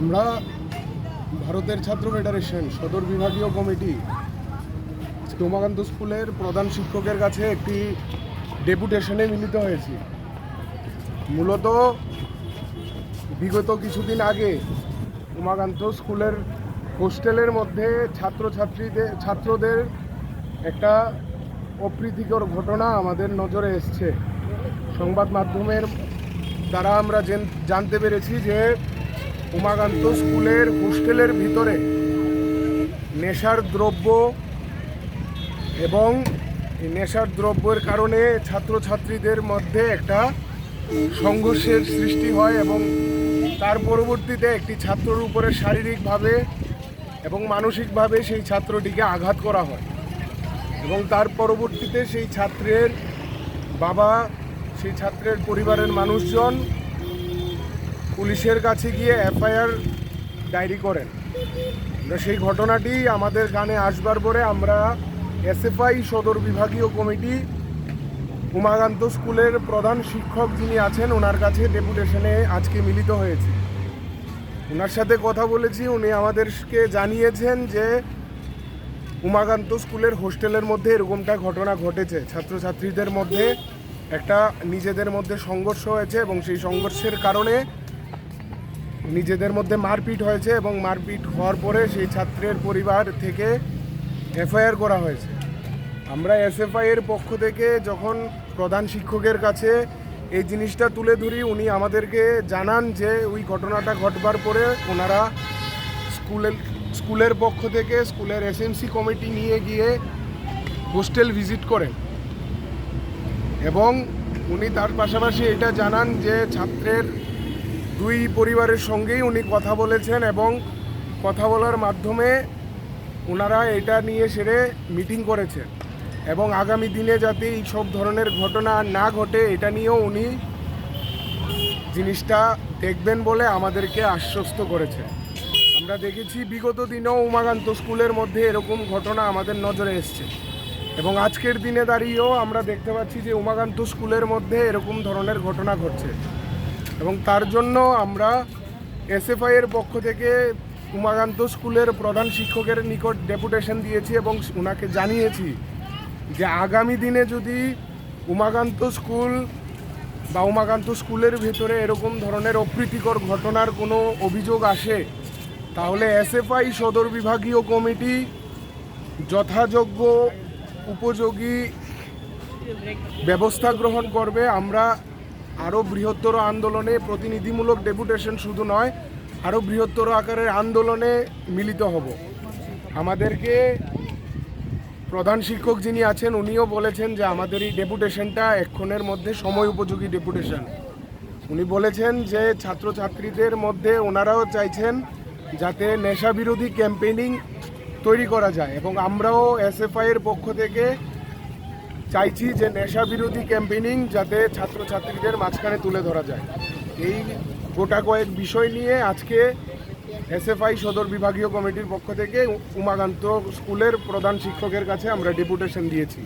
আমরা ভারতের ছাত্র ফেডারেশন, সদর বিভাগীয় কমিটি উমাকান্ত স্কুলের প্রধান শিক্ষকের কাছে একটি ডেপুটেশনে মিলিত হয়েছি। মূলত বিগত কিছুদিন আগে উমাকান্ত স্কুলের হোস্টেলের মধ্যে ছাত্রছাত্রীদের, ছাত্রদের একটা অপ্রীতিকর ঘটনা আমাদের নজরে এসছে। সংবাদ মাধ্যমের দ্বারা আমরা জানতে পেরেছি যে উমাকান্ত স্কুলের হোস্টেলের ভিতরে নেশার দ্রব্য এবং নেশার দ্রব্যের কারণে ছাত্রছাত্রীদের মধ্যে একটা সংঘর্ষের সৃষ্টি হয় এবং তার পরবর্তীতে একটি ছাত্রর উপরে শারীরিকভাবে এবং মানসিকভাবে সেই ছাত্রটিকে আঘাত করা হয়। এবং তার পরবর্তীতে সেই ছাত্রের বাবা, সেই ছাত্রের পরিবারের মানুষজন পুলিশের কাছে গিয়ে এফআইআর ডায়েরি করেন। সেই ঘটনাটি আমাদের গানে আসবার পরে আমরা এসএফআই সদর বিভাগীয় কমিটি, উমাকান্ত স্কুলের প্রধান শিক্ষক যিনি আছেন, ওনার কাছে ডেপুটেশনে আজকে মিলিত হয়েছি। ওনার সাথে কথা বলেছি, উনি আমাদেরকে জানিয়েছেন যে উমাকান্ত স্কুলের হোস্টেলের মধ্যে এরকমটা ঘটনা ঘটেছে। ছাত্রছাত্রীদের মধ্যে একটা নিজেদের মধ্যে সংঘর্ষ হয়েছে এবং সেই সংঘর্ষের কারণে নিজেদের মধ্যে মারপিট হয়েছে এবং মারপিট হওয়ার পরে সেই ছাত্রের পরিবার থেকে এফআইআর করা হয়েছে। আমরা এসএফআই এর পক্ষ থেকে যখন প্রধান শিক্ষকের কাছে এই জিনিসটা তুলে ধরি, উনি আমাদেরকে জানান যে ওই ঘটনাটা ঘটবার পরে ওনারা স্কুলের স্কুলের পক্ষ থেকে স্কুলের এসএমসি কমিটি নিয়ে গিয়ে হোস্টেল ভিজিট করেন। এবং উনি তার পাশাপাশি এটা জানান যে ছাত্রের দুই পরিবারের সঙ্গেই উনি কথা বলেছেন এবং কথা বলার মাধ্যমে ওনারা এটা নিয়ে সেরে মিটিং করেছেন। এবং আগামী দিনে যাতে এই সব ধরনের ঘটনা না ঘটে, এটা নিয়েও উনি জিনিসটা দেখবেন বলে আমাদেরকে আশ্বস্ত করেছে আমরা দেখেছি বিগত দিনেও উমাকান্ত স্কুলের মধ্যে এরকম ঘটনা আমাদের নজরে এসছে। এবং আজকের দিনে দাঁড়িয়েও আমরা দেখতে পাচ্ছি যে উমাকান্ত স্কুলের মধ্যে এরকম ধরনের ঘটনা ঘটছে। এবং তার জন্য আমরা এসএফআই এর পক্ষ থেকে উমাকান্ত স্কুলের প্রধান শিক্ষকের নিকট ডেপুটেশন দিয়েছি এবং ওনাকে জানিয়েছি যে আগামী দিনে যদি উমাকান্ত স্কুল বা উমাকান্ত স্কুলের ভেতরে এরকম ধরনের অপ্রীতিকর ঘটনার কোনো অভিযোগ আসে, তাহলে এসএফআই সদর বিভাগীয় কমিটি যথাযোগ্য উপযোগী ব্যবস্থা গ্রহণ করবে। আমরা আরও বৃহত্তর আন্দোলনে প্রতিনিধিমূলক ডেপুটেশন শুধু নয়, আরও বৃহত্তর আকারের আন্দোলনে মিলিত হব। আমাদেরকে প্রধান শিক্ষক যিনি আছেন, উনিও বলেছেন যে আমাদের এই ডেপুটেশনটা এক্ষণের মধ্যে সময় উপযোগী ডেপুটেশন। উনি বলেছেন যে ছাত্রছাত্রীদের মধ্যে ওনারাও চাইছেন যাতে নেশা বিরোধী ক্যাম্পেইনিং তৈরি করা যায় এবং আমরাও এসএফআই এর পক্ষ থেকে চাইছি যে নেশা বিরোধী ক্যাম্পেনিং যাতে ছাত্রছাত্রীদের মাঝখানে তুলে ধরা যায়। এই গোটা কয়েক বিষয় নিয়ে আজকে এসএফআই সদর বিভাগীয় কমিটির পক্ষ থেকে উমাকান্ত স্কুলের প্রধান শিক্ষকের কাছে আমরা ডেপুটেশন দিয়েছি।